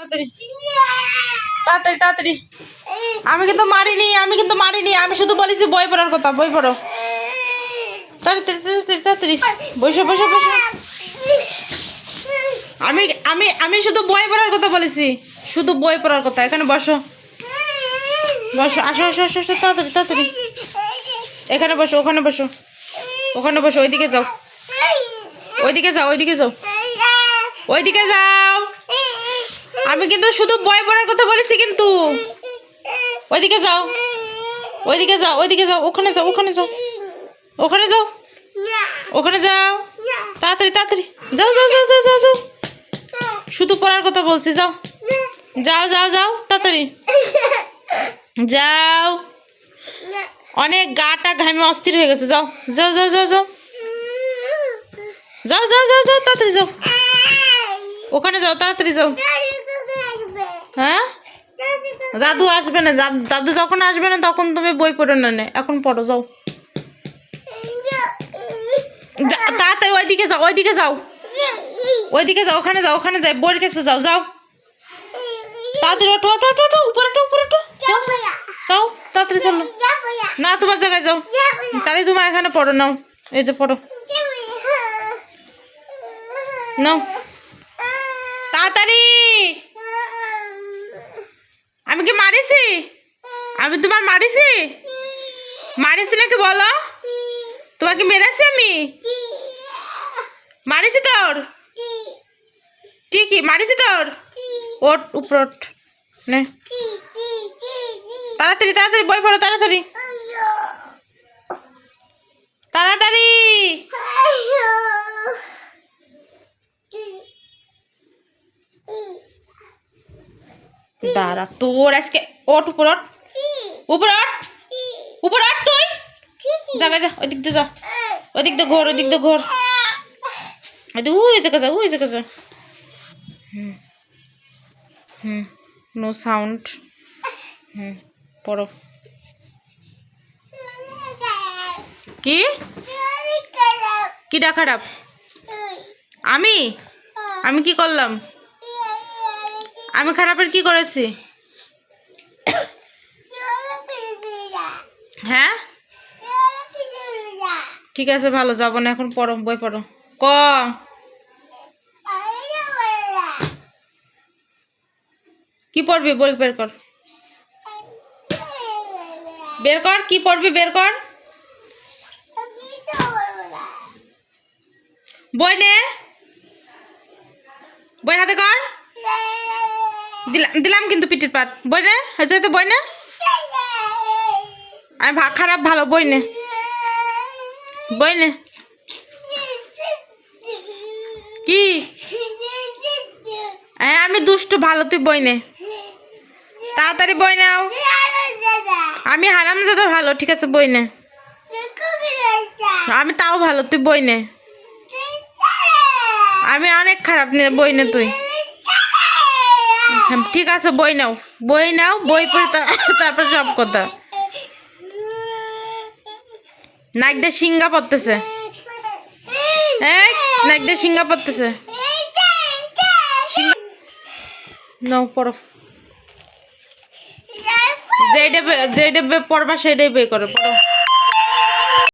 তাড়াতাড়ি তাড়াতাড়ি আমি কিন্তু মারিনি, আমি কিন্তু মারিনি, আমি শুধু বলেছি বই পড়ার কথা, বই পড়ো। তাড়াতাড়ি তাড়াতাড়ি। বসো বসো বসো। আমি আমি আমি শুধু বই পড়ার কথা বলেছি, শুধু বই পড়ার কথা। এখানে বসো। বসো, আসো আসো আসো আসো, তাড়াতাড়ি তাড়াতাড়ি। এখানে বসো, ওখানে বসো। ওখানে বসো, ওইদিকে যাও। ওইদিকে যাও ওইদিকে যাও। ওইদিকে যাও। কিন্তু শুধু বই পড়ার কথা বলেছি কিন্তু ওইদিকে যাও ওইদিকে যাও ওইদিকে যাও ওখানে যাও ওখানে যাও ওখানে যাও ওখানে যাও তাড়াতাড়ি তাড়াতাড়ি যাও যাও যাও যাও যাও যাও শুধু পড়ার কথা বলছি যাও যাও যাও যাও তাড়াতাড়ি যাও অনেক গাটা ঘামে অস্থির হয়ে গেছে যাও যাও যাও যাও যাও যাও যাও যাও যাও তাড়াতাড়ি যাও ওখানে যাও তাড়াতাড়ি যাও হ্যাঁ? দাদু আসবে না, দাদু যখন আসবে না তখন তুমি বই পড়ো না এখন পড়ো, যাও। তাড়াতাড়ি ওইদিকে যাও ওইদিকে যাও। ওইদিকে যাও, ওখানে যাও ওখানে যাও, বইয়ের কাছে যাও যাও। উপরে উপরে তাড়াতাড়ি চলো। না, তোমার জায়গায় যাও। তাহলে এখানে পড়ো, নাও। এই যে পড়ো। নাও। তাড়াতাড়ি আমি কি মারিছি আমি তোমার মারিছি? মারিছি নাকি বলো? তোমাকে মেরেছি আমি? মারিছি তোর? ঠিকই, মারিছি তোর? ওট, উপর তাড়াতাড়ি তাড়াতাড়ি, বই পড়ো, তাড়াতাড়ি। তাড়াতাড়ি। দাঁড়া, তোর আজকে ওট, উপর উপর ওঠ উপর ওঠ তুই। জায়গা যা ওই দিক দিয়ে যা। ওই দিক দিয়ে ঘোর ওই দিক দিয়ে ঘোর। ওই দিক ওই জায়গা যা ওই জায়গা যা হুম। হুম। নো সাউন্ড হুম। পড়ো। কি? কিটা খারাপ? আমি? আমি কি করলাম? আমি খারাপের কি করেছি? হ্যাঁ? ঠিক আছে, ভালো, যাব না, এখন পড়ো, বই পড়ো। ক? কি পড়বি? বই বের কর। বের কর, কি পড়বি? বের কর। বই নে। বই হাতে কর। দিলাম কিন্তু পিঠির পাট। বই নে, হয়েছে তো বই নে? আমি ভা- খারাপ, ভালো বই নে। বই নে। কি? হ্যাঁ আমি দুষ্টু, ভালো তুই বই নে। তাড়াতাড়ি বই নাও। আমি হারাম যাতে ভালো, ঠিক আছে, বই নে। আমি তাও ভালো, তুই বই নে। আমি অনেক খারাপ নে, বই নে তুই। ঠিক আছে, বই নাও। বই নাও, বই পড়ে তারপর সব কথা। নাকদে সিঙ্গা পড়তেছে। নাকদে সিঙ্গা পড়তেছে। নাও, পড়ো। যেটা যেটা পড়বা সেটাই বে করো, পড়ো।